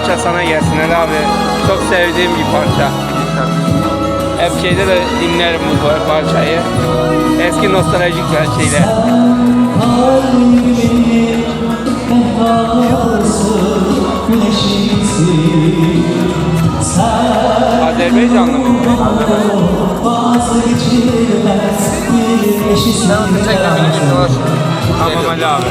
parça sana gelsin Ali abi. Çok sevdiğim bir parça. Hep şeyde de dinlerim bu parçayı. Eski nostaljik şeyler. Azerbaycanlı mı? Tamam Ali abi.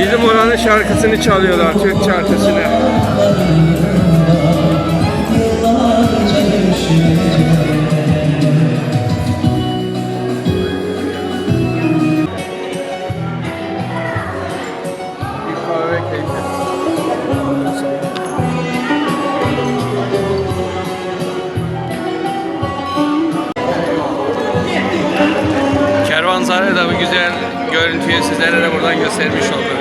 Bizim oranın şarkısını çalıyorlar, Türk şarkısını. Kervansaray da bu güzel görüntüyü sizlere de buradan göstermiş olduk.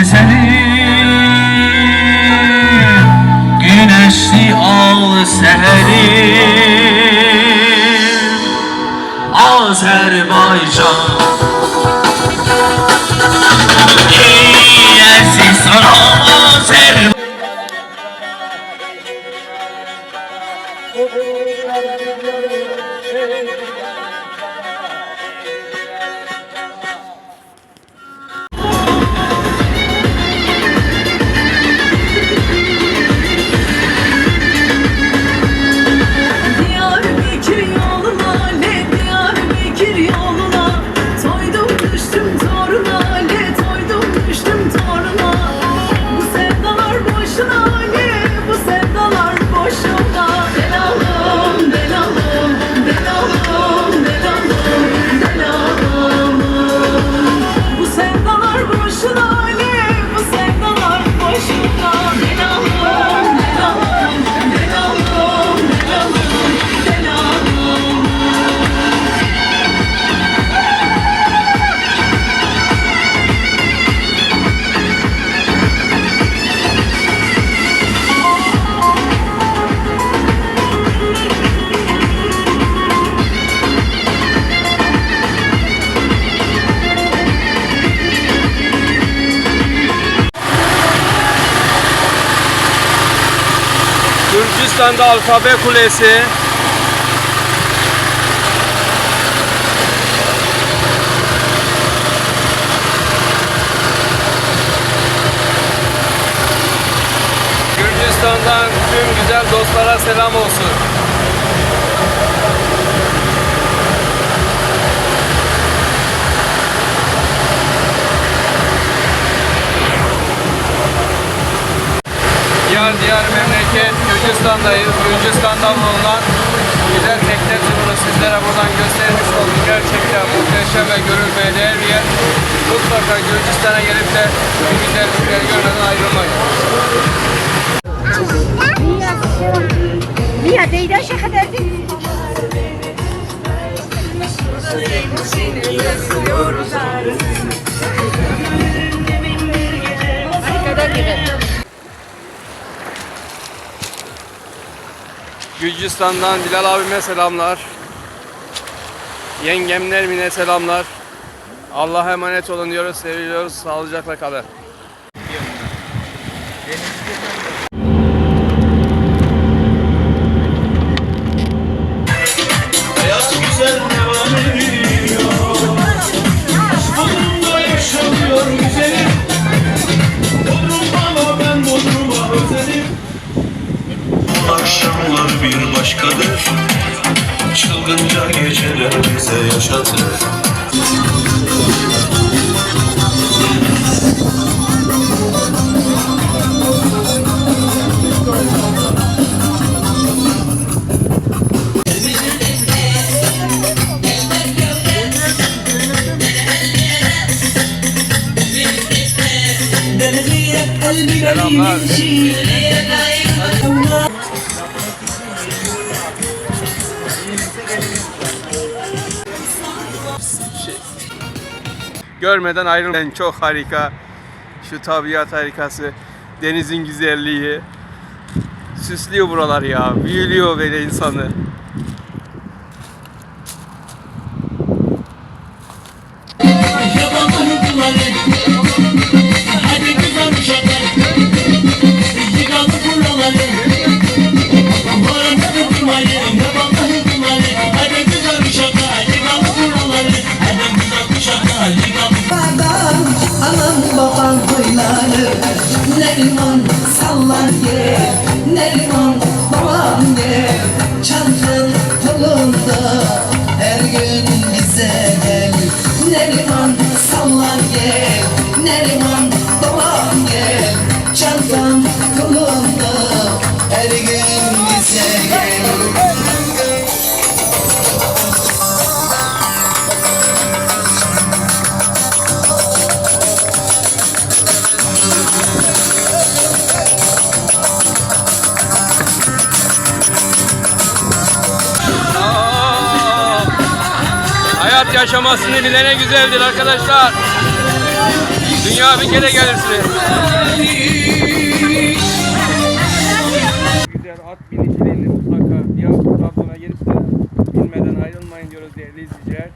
Eseri Güneşli al seheri Azerbaycan Gürcistan'da Alfabe Kulesi. Gürcistan'dayız. Gürcistan'da bulunan güzel tekne turunu sizlere buradan göstermiş olduk. Gerçekten muhteşem ve görülmeye değer bir yer. Mutlaka Gürcistan'a gelip de bu güzellikleri görmeden ayrılmayın. Gürcistan'dan Bilal abime selamlar. Yengemler mine selamlar. Allah'a emanet olun diyoruz, seviyoruz. Sağlıcakla kalın. Bir başkadır Çılgınca geceler bize yaşatır Selamlar. Görmeden ayrılmayın. Çok harika. Şu tabiat harikası, denizin güzelliği. Süslüyor buralar ya. Büyülüyor böyle insanı. Gün bize gel. Neriman sallar ye Neriman babam ye Çantam kolunda Her gün aşamasını bilene güzeldir arkadaşlar. Dünya bir kere gelirsiniz. Güzel at binicilerini mutlaka bir Trabzon'a gelip de bilmeden ayrılmayın diyoruz değerli izleyiciler.